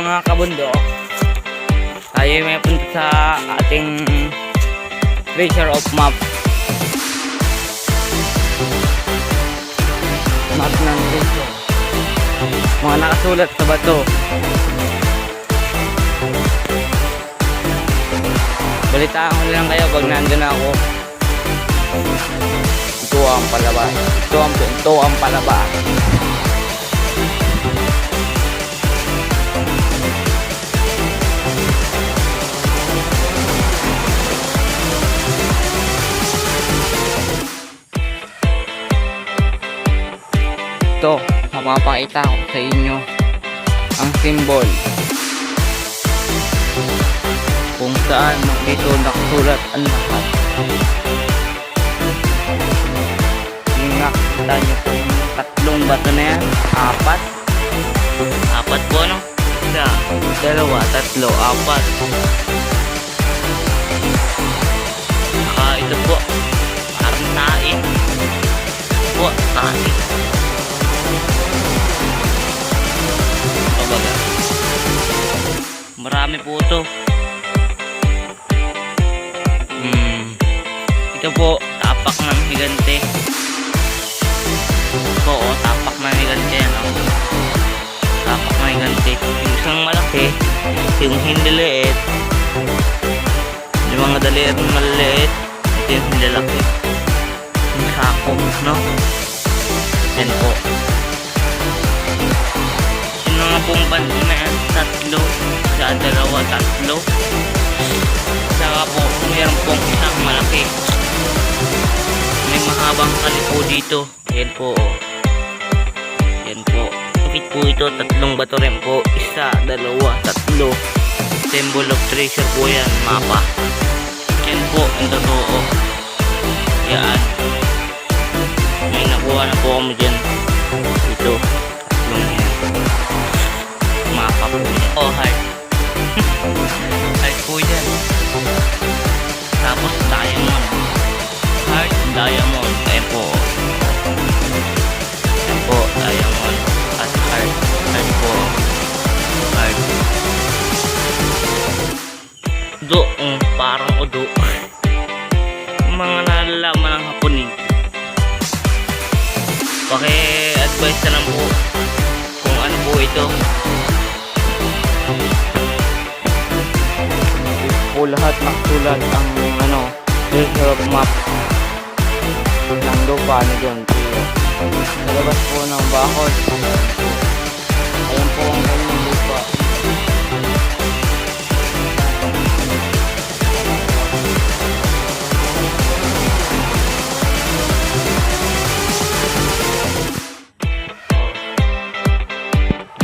mga kabundok. Tayo may punta sa ating treasure of map. Map ng treasure. Mga nakasulat sa bato. Balitaan ko lang kayo pag nandun ako. Ito ang palabas. Ito ang, ito ang palabas. Ito, mapapakita ko sa inyo ang symbol kung saan dito nakasulat ang lahat. Yung nakita nyo po tatlong bato na yan, apat. Apat po no? Isa, dalawa, tatlo, apat. Saka ito po, Marami po ito. Hmm. Ito po, tapak ng higante. Ito oh, tapak ng higante yan oh. Tapak ng higante. Yung isang malaki, yung hindi liit. Yung mga dalir na maliliit, ito yung hindi laki. Yung sako, no? Yan po. Mga bando na tatlo. Sa dalawa, tatlo. Saka po, mayroon pong isang malaki. May mahabang kalipo dito. Yan po. oh. Yan po. Bakit po ito? Tatlong bato rin po. Isa, dalawa, tatlo. Symbol of treasure po yan. Mapa. Yan po. Ang totoo. Yan. May nakuha na po kami dyan. Parang udo. Mga nalalaman ng hapunin. Paki-advise na po kung ano po ito. po lahat nakasulat ang ano, of map ng lupa John Pio. Sa labas po ng bakod,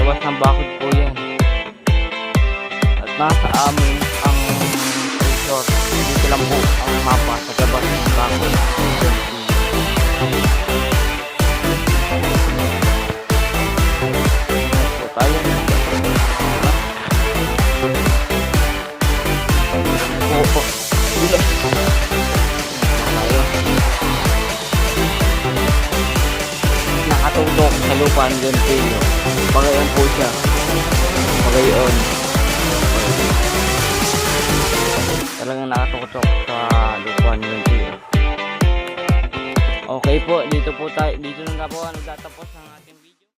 Labas ng bakod po yan. At nasa amin ang resort. Dito lang po ang mapa sa labas ng bakod. So tayo. Oo. Dito. Tayo. Nakatutok sa lupa ng John Siya. Pagayon. talagang nakatutok sa lupa ni Lumpio. Okay po, dito po tayo, dito na po nagtatapos ang ating